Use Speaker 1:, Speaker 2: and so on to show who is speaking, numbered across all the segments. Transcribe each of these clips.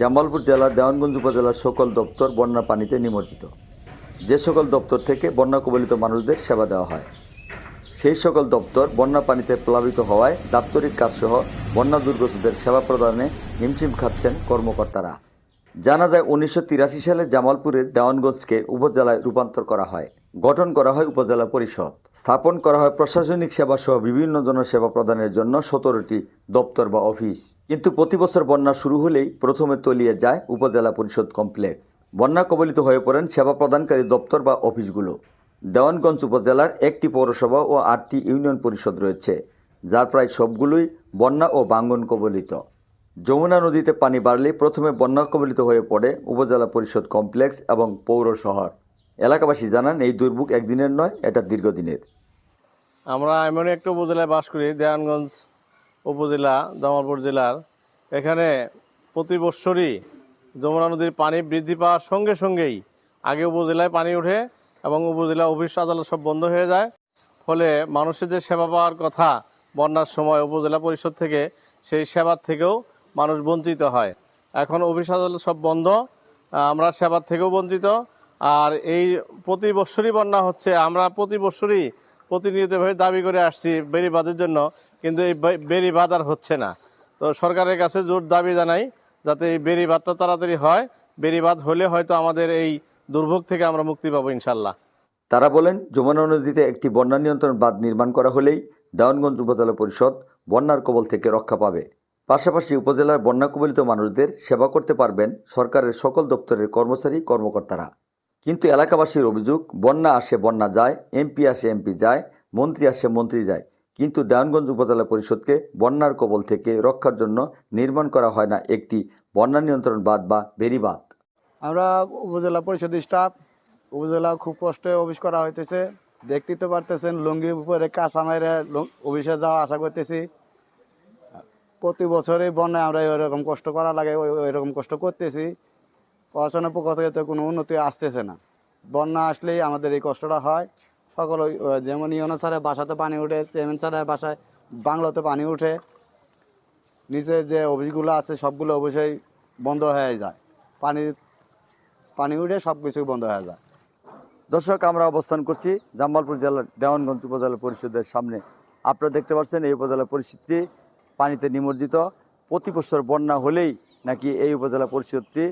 Speaker 1: জামালপুর জেলার দেওয়ানগঞ্জ উপজেলার সকল দপ্তর বন্যা পানিতে নিমজ্জিত। যে সকল দপ্তর থেকে বন্যা কবলিত মানুষদের সেবা দেওয়া হয়, সেই সকল দপ্তর বন্যা পানিতে প্লাবিত হওয়ায় দাপ্তরিক কাজসহ বন্যা দুর্গতদের সেবা প্রদানে হিমশিম খাচ্ছেন কর্মকর্তারা। জানা যায়, উনিশশো তিরাশি সালে জামালপুরের দেওয়ানগঞ্জকে উপজেলায় রূপান্তর করা হয়। গঠন করা হয় উপজেলা পরিষদ। স্থাপন করা হয় প্রশাসনিক সেবা সহ বিভিন্ন জনসেবা প্রদানের জন্য সতেরোটি দপ্তর বা অফিস। কিন্তু প্রতি বছর বন্যা শুরু হলেই প্রথমে তলিয়ে যায় উপজেলা পরিষদ কমপ্লেক্স। বন্যা কবলিত হয়ে পড়েন সেবা প্রদানকারী দপ্তর বা অফিসগুলো। দেওয়ানগঞ্জ উপজেলার একটি পৌরসভা ও আটটি ইউনিয়ন পরিষদ রয়েছে, যার প্রায় সবগুলোই বন্যা ও বাঙ্গন কবলিত। যমুনা নদীতে পানি বাড়লে প্রথমে বন্যা কবলিত হয়ে পড়ে উপজেলা পরিষদ কমপ্লেক্স এবং পৌর শহর। এলাকাবাসী জানান, এই দুর্ভোগ একদিনের নয়, এটা দীর্ঘদিনের।
Speaker 2: আমরা এমন একটা উপজেলায় বাস করি, দেয়ানগঞ্জ উপজেলা, জামালপুর জেলার। এখানে প্রতি বৎসরই যমুনা নদীর পানি বৃদ্ধি পাওয়ার সঙ্গে সঙ্গেই আগে উপজেলায় পানি ওঠে এবং উপজেলা অফিস আদালত সব বন্ধ হয়ে যায়। ফলে মানুষের যে সেবা পাওয়ার কথা বন্যার সময় উপজেলা পরিষদ থেকে, সেই সেবার থেকেও মানুষ বঞ্চিত হয়। এখন অফিস আদালত সব বন্ধ আমরা সেবার থেকেও বঞ্চিত। আর এই প্রতি বৎসরই বন্যা হচ্ছে। আমরা প্রতি বৎসরই প্রতিনিয়তভাবে দাবি করে আসছি বেড়িবাঁধের জন্য, কিন্তু এই বে- বেড়িবাঁধ আর হচ্ছে না। তো সরকারের কাছে জোর দাবি জানাই যাতে এই বেড়িবাঁধটা তাড়াতাড়ি হয়। বেড়িবাঁধ হলে হয়তো আমাদের এই দুর্ভোগ থেকে আমরা মুক্তি পাবো ইনশাল্লাহ।
Speaker 1: তারা বলেন, যমুনা নদীতে একটি বন্যা নিয়ন্ত্রণ বাঁধ নির্মাণ করা হলেই দেওয়ানগঞ্জ উপজেলা পরিষদ বন্যার কবল থেকে রক্ষা পাবে। পাশাপাশি উপজেলার বন্যা কবলিত মানুষদের সেবা করতে পারবেন সরকারের সকল দপ্তরের কর্মচারী কর্মকর্তারা। কিন্তু এলাকাবাসীর অভিযোগ, বন্যা আসে, বন্যা যায়, এমপি আসে, এমপি যায়, মন্ত্রী আসে, মন্ত্রী যায়। কিন্তু দেওয়ানগঞ্জ উপজেলা পরিষদকে বন্যার কবল থেকে রক্ষার জন্য নির্মাণ করা হয় না একটি বন্যা নিয়ন্ত্রণ বাঁধ বা বেড়িবাঁধ
Speaker 3: আমরা উপজেলা পরিষদ স্টাফ, উপজেলা খুব কষ্টে অফিস করা হইতেছে। দেখতে তো পারতেছেন, লুঙ্গি উপরে কাঁচা মাইরে লুং- অফিসে যাওয়া আশা করতেছি। প্রতি বছরই বন্যায় আমরা এরকম কষ্ট করা লাগে, ওই- এরকম কষ্ট করতেছি। পড়াশোনার পক্ষ থেকে কোনো উন্নতি আসতেছে না। বন্যা আসলেই আমাদের এই কষ্টটা হয়। সকল যেমন ইউনো স্যারের বাসাতে পানি উঠে চেয়ারম্যান স্যারের বাসায় বাংলাতে পানি উঠে, নিচে যে অফিসগুলো আছে সবগুলো অবশ্যই বন্ধ হয়ে যায়। পানি পানি উঠে সব কিছু বন্ধ হয়ে যায়।
Speaker 1: দর্শক, আমরা অবস্থান করছি জামালপুর জেলার দেওয়ানগঞ্জ উপজেলা পরিষদের সামনে। আপনারা দেখতে পাচ্ছেন এই উপজেলা পরিষদটি পানিতে নিমজ্জিত। প্রতি বছর বন্যা হলেই নাকি এই উপজেলা পরিষদটি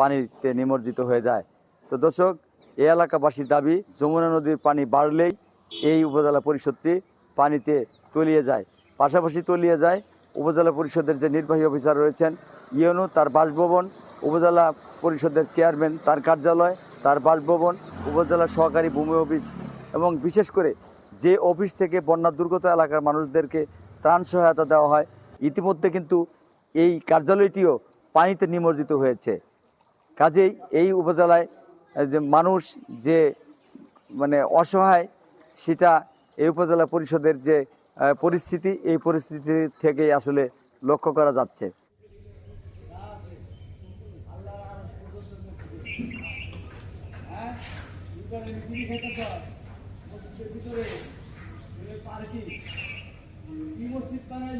Speaker 1: পানিতে নিমজ্জিত হয়ে যায়। তো দর্শক, এই এলাকাবাসীর দাবি, যমুনা নদীর পানি বাড়লেই এই উপজেলা পরিষদটি পানিতে তলিয়ে যায়। পাশাপাশি তলিয়ে যায় উপজেলা পরিষদের যে নির্বাহী অফিসার রয়েছেন ইউনো তার বাসভবন, উপজেলা পরিষদের চেয়ারম্যান, তার কার্যালয়, তার বাসভবন, উপজেলা সহকারী ভূমি অফিস এবং বিশেষ করে যে অফিস থেকে বন্যা দুর্গত এলাকার মানুষদেরকে ত্রাণ সহায়তা দেওয়া হয়, ইতিমধ্যে কিন্তু এই কার্যালয়টিও পানিতে নিমজ্জিত হয়েছে। কাজেই এই উপজেলায় যে মানুষ যে মানে অসহায়, সেটা এই উপজেলা পরিষদের যে পরিস্থিতি, এই পরিস্থিতি থেকে আসলে লক্ষ্য করা যাচ্ছে।
Speaker 4: কি মসজিদ বানাইলি যে মসজিদে